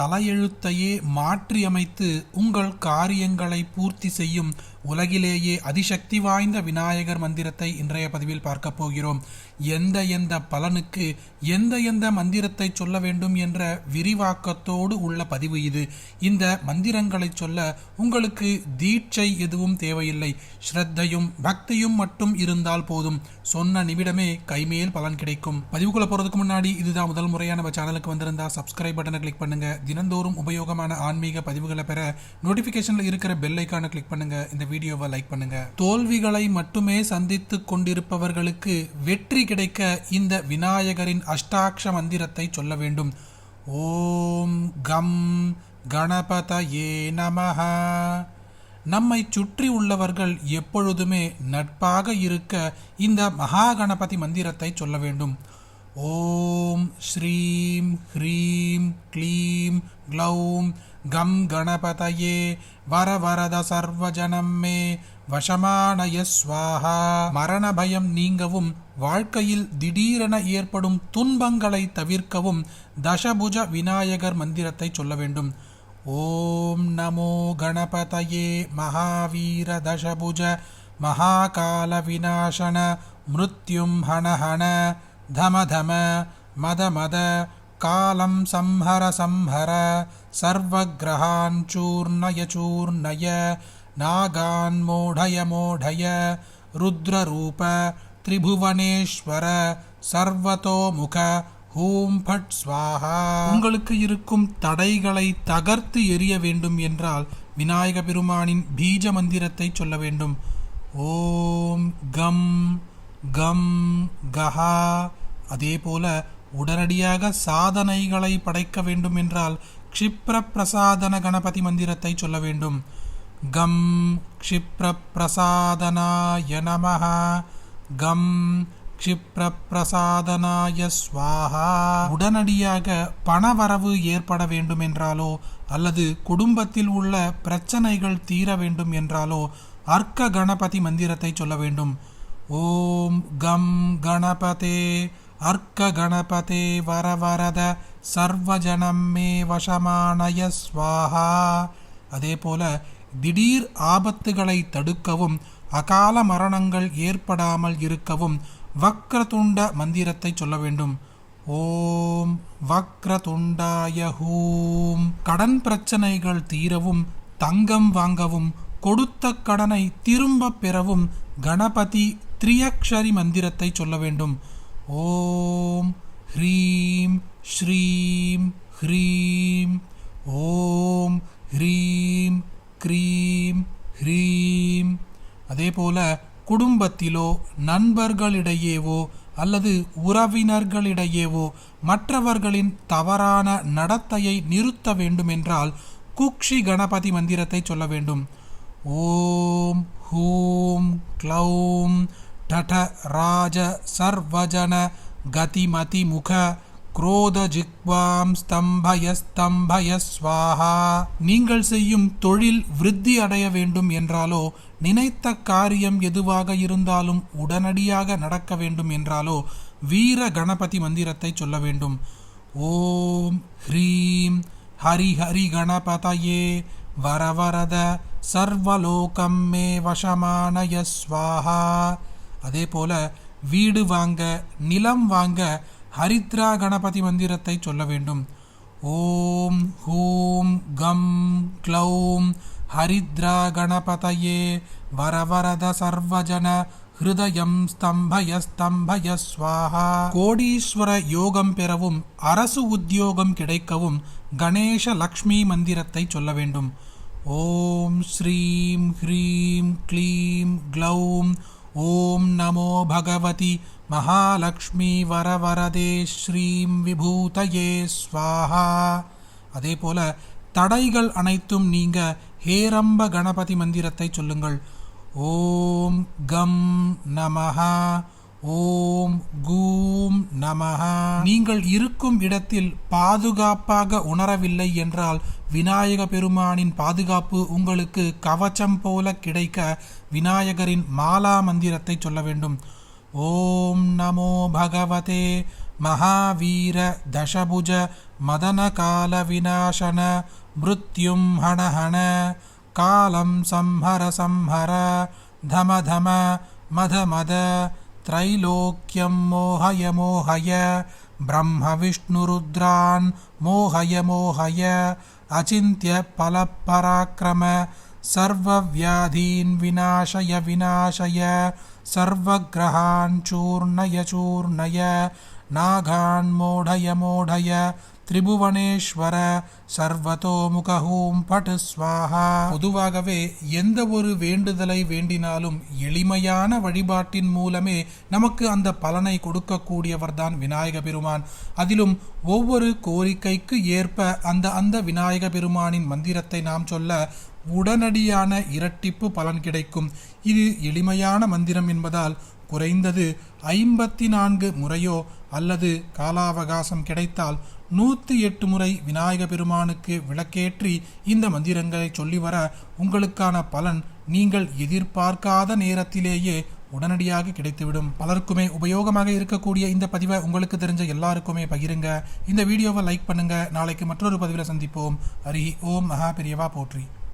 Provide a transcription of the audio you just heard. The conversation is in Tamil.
தலையெழுத்தையே மாற்றியமைத்து உங்கள் காரியங்களை பூர்த்தி செய்யும் உலகிலேயே அதிசக்தி வாய்ந்த விநாயகர் மந்திரத்தை இன்றைய பதிவில் பார்க்க போகிறோம். எந்த எந்த பலனுக்கு எந்த எந்த மந்திரத்தை சொல்ல வேண்டும் என்ற விரிவாக்கத்தோடு உள்ள பதிவு இது. இந்த மந்திரங்களை சொல்ல உங்களுக்கு தீட்சை எதுவும் தேவையில்லை. ஸ்ரத்தையும் பக்தியும் மட்டும் இருந்தால் போதும். சொன்ன நிமிடமே கைமேல் பலன் கிடைக்கும். பதிவுக்குள்ள போறதுக்கு முன்னாடி இதுதான் முதல் முறையான நம்ம சேனலுக்கு வந்திருந்தா சப்ஸ்கிரைப் பட்டனை கிளிக் பண்ணுங்க. தினந்தோறும் உபயோகமான ஆன்மீக பதிவுகளை பெற நோட்டிபிகேஷன்ல இருக்கிற பெல் ஐக்கானை கிளிக் பண்ணுங்க. இந்த வீடியோவை லைக் பண்ணுங்க. தோல்விகளை மட்டுமே சந்தித்துக் கொண்டிருப்பவர்களுக்கு வெற்றி கிடைக்க இந்த விநாயகரின் அஷ்டாட்ச மந்திரத்தை சொல்ல வேண்டும். ஓம் கம் கணபத ஏ நமஹ. நம்மை சுற்றி உள்ளவர்கள் எப்பொழுதுமே நட்பாக இருக்க இந்த மகா கணபதி மந்திரத்தை சொல்ல வேண்டும். ஓம் ஸ்ரீம் ஹ்ரீம் க்ளீம் க்ளௌம் கம் கணபதயே வர வரத சர்வஜனம் மே வசமானய ஸ்வாஹா மரண பயம் நீங்கவும் வாழ்க்கையில் திடீரென ஏற்படும் துன்பங்களை தவிர்க்கவும் தசபுஜ விநாயகர் மந்திரத்தை சொல்ல வேண்டும். ஓம் நமோ கணபதயே மகாவீர தசபுஜ மகாகால விநாசன மிருத்யும் ஹன ஹன தம தம மத மத காலம் சம்ஹர சம்ஹர சர்வகிரகான் சூர்ணய சூர்ணய நாகான் மோடய மோடய ருத்ரரூப திரிபுவனேஸ்வர சர்வதோமுக ஹூம் பட் ஸ்வாஹா. உங்களுக்கு இருக்கும் தடைகளை தகர்த்து எறிய வேண்டும் என்றால் விநாயக பெருமானின் பீஜ மந்திரத்தை சொல்ல வேண்டும். ஓம் கம் கம் கஹா. அதே போல உடனடியாக சாதனைகளை படைக்க வேண்டும் என்றால் க்ஷிப்ர பிரசாதன கணபதி மந்திரத்தை சொல்ல வேண்டும். கம் க்ஷிப்ர பிரசாதனாய நமஹ. கம் க்ஷிப்ர பிரசாதனாய ஸ்வாஹா. உடனடியாக பணவரவு ஏற்பட வேண்டும் என்றாலோ அல்லது குடும்பத்தில் உள்ள பிரச்சனைகள் தீர வேண்டும் என்றாலோ அர்க்க கணபதி மந்திரத்தை சொல்ல வேண்டும். ஓம் கம் கணபதே அர்க்க வரவரத சர்வஜனம் மே வசமானய ஸ்வாஹா அதே போல திடீர் ஆபத்துகளை தடுக்கவும் அகால மரணங்கள் ஏற்படாமல் இருக்கவும் வக்ரதுண்ட மந்திரத்தை சொல்ல வேண்டும். ஓம் வக்ரதுண்டாய ஹூம். கடன் பிரச்சனைகள் தீரவும் தங்கம் வாங்கவும் கொடுத்த கடனை திரும்ப பெறவும் கணபதி திரியக்ஷரி மந்திரத்தை சொல்ல வேண்டும். ஓம் ஹ்ரீம் ஸ்ரீம் ஹ்ரீம் ஓம் ஹ்ரீம் க்ரீம் ஹ்ரீம். அதே போல குடும்பத்திலோ நண்பர்களிடையேவோ அல்லது உறவினர்களிடையேவோ மற்றவர்களின் தவறான நடத்தையை நிறுத்த வேண்டுமென்றால் குக்ஷி கணபதி மந்திரத்தை சொல்ல வேண்டும். ஓம் ஹூம் க்ளௌம் டட ராஜ சர்வஜன கதிமதி ஜிக்வாம் ஸ்தம்பய ஸ்தம்பய ஸ்வாஹா. நீங்கள் செய்யும் தொழில் விருத்தி அடைய வேண்டும் என்றாலோ நினைத்த காரியம் எதுவாக இருந்தாலும் உடனடியாக நடக்க வேண்டும் என்றாலோ வீர கணபதி மந்திரத்தை சொல்ல வேண்டும். ஓம் ஹ்ரீம் ஹரி ஹரி கணபதயே வரவரத சர்வலோகம் மே வசமானய ஸ்வாஹா. அதே போல வீடு வாங்க நிலம் வாங்க ஹரித்ரா கணபதி மந்திரத்தை சொல்ல வேண்டும். ஓம் ஹூம் கம் க்ளௌம் ஹரித்ரா கணபதயே வரவரத சர்வஜன ஹிருதயம் ஸ்தம்பய ஸ்தம்பய ஸ்வாஹா. கோடீஸ்வர யோகம் பெறவும் அரசு உத்தியோகம் கிடைக்கவும் கணேச லக்ஷ்மி மந்திரத்தை சொல்ல வேண்டும். ஓம் ஸ்ரீம் ஹ்ரீம் க்ளீம் க்ளௌம் ஓம் நமோ பகவதி மகாலக்ஷ்மி வரவரதே ஸ்ரீம் விபூதயே ஸ்வாஹா அதே போல தடைகள் அனைத்தும் நீங்க ஹேரம்ப கணபதி மந்திரத்தை சொல்லுங்கள். ஓம் கம் நமஹா ஓம் கூம் நமஹா. நீங்கள் இருக்கும் இடத்தில் பாதுகாப்பாக உணரவில்லை என்றால் விநாயக பெருமானின் பாதுகாப்பு உங்களுக்கு கவச்சம் போல கிடைக்க விநாயகரின் மாலா மந்திரத்தை சொல்ல வேண்டும். ஓம் நமோ பகவதே. மகாவீர தசபுஜ மதனகால விநாசன மிருத்யும் ஹணஹண காலம் சம்ஹர சம்ஹர. தம தம. மத மத. त्रैलोक्यं मोहय मोहय ब्रह्मविष्णुरुद्रान् मोहय मोहय अचिन्त्य फलपराक्रम सर्वव्याधीन् विनाशय विनाशय सर्वग्रहान् चूर्णय चूर्णय नागान् मोढय मोढय திரிபுவனேஸ்வர சர்வதோமுகஹூம் பட்டு ஸ்வாஹா. பொதுவாகவே எந்த ஒரு வேண்டுதலை வேண்டினாலும் எளிமையான வழிபாட்டின் மூலமே நமக்கு அந்த பலனை கொடுக்கக்கூடியவர்தான் விநாயக பெருமான். அதிலும் ஒவ்வொரு கோரிக்கைக்கு ஏற்ப அந்த அந்த விநாயக பெருமானின் மந்திரத்தை நாம் சொல்ல உடனடியான இரட்டிப்பு பலன் கிடைக்கும். இது எளிமையான மந்திரம் என்பதால் குறைந்தது ஐம்பத்தி நான்கு முறையோ அல்லது காலாவகாசம் கிடைத்தால் நூற்றி எட்டு முறை விநாயக பெருமானுக்கு விளக்கேற்றி இந்த மந்திரங்களை சொல்லி வர உங்களுக்கான பலன் நீங்கள் எதிர்பார்க்காத நேரத்திலேயே உடனடியாக கிடைத்துவிடும். பலருக்குமே உபயோகமாக இருக்கக்கூடிய இந்த பதிவை உங்களுக்கு தெரிஞ்ச எல்லாருக்குமே பகிருங்க. இந்த வீடியோவை லைக் பண்ணுங்க. நாளைக்கு மற்றொரு பதிவில் சந்திப்போம். ஹரி ஓம். மகா பெரியவா போற்றி.